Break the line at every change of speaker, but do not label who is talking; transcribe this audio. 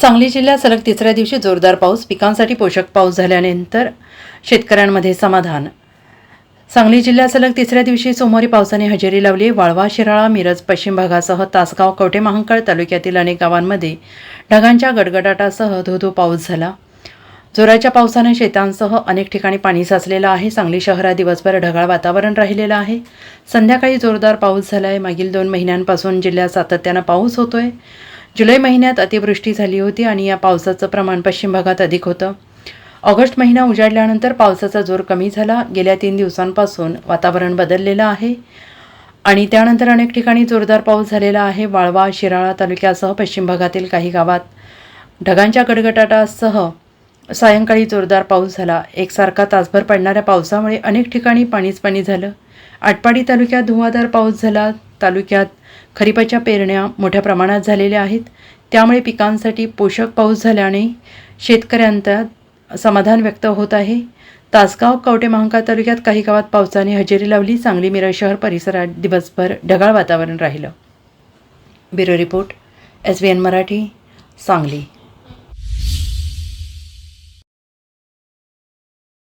सांगली जिल्ह्यात सलग तिसऱ्या दिवशी जोरदार पाऊस पिकांसाठी पोषक पाऊस झाल्यानंतर शेतकऱ्यांमध्ये समाधान. सांगली जिल्ह्यात सलग तिसऱ्या दिवशी सोमवारी पावसाने हजेरी लावली. वाळवा शिराळा मिरज पश्चिम भागासह तासगाव कवठे महांकाळ तालुक्यातील अनेक गावांमध्ये ढगांच्या गडगडाटासह धोधो पाऊस झाला. जोराच्या पावसाने शेतांसह अनेक ठिकाणी पाणी साचलेलं आहे. सांगली शहरात दिवसभर ढगाळ वातावरण राहिलेलं आहे. संध्याकाळी जोरदार पाऊस झाला आहे मागील दोन महिन्यांपासून जिल्ह्यात सातत्यानं पाऊस होतोय. जुलै महिन्यात अतिवृष्टी झाली होती आणि या पावसाचं प्रमाण पश्चिम भागात अधिक होतं. ऑगस्ट महिना उजाडल्यानंतर पावसाचा जोर कमी झाला. गेल्या तीन दिवसांपासून वातावरण बदललेलं आहे आणि त्यानंतर अनेक ठिकाणी जोरदार पाऊस झालेला आहे. वाळवा शिराळा तालुक्यासह पश्चिम भागातील काही गावात ढगांच्या गडगटाटासह सायंकाळी जोरदार पाऊस झाला. एकसारखा तासभर पडणाऱ्या पावसामुळे अनेक ठिकाणी पाणीच पाणी झालं. आटपाडी तालुक्यात धुवाधार पाऊस झाला. तालुक्यात खरीपाच्या पेरण्या मोठ्या प्रमाणात झालेल्या आहेत. त्यामुळे पिकांसाठी पोषक पाऊस झाल्याने शेतकऱ्यांचा समाधान व्यक्त होत आहे. तासगाव कवटे महांकाळ तालुक्यात काही गावात पावसाने हजेरी लावली. सांगली मिरज शहर परिसरात दिवसभर ढगाळ वातावरण राहिलं. Bureau report S B N Marathi Sangli.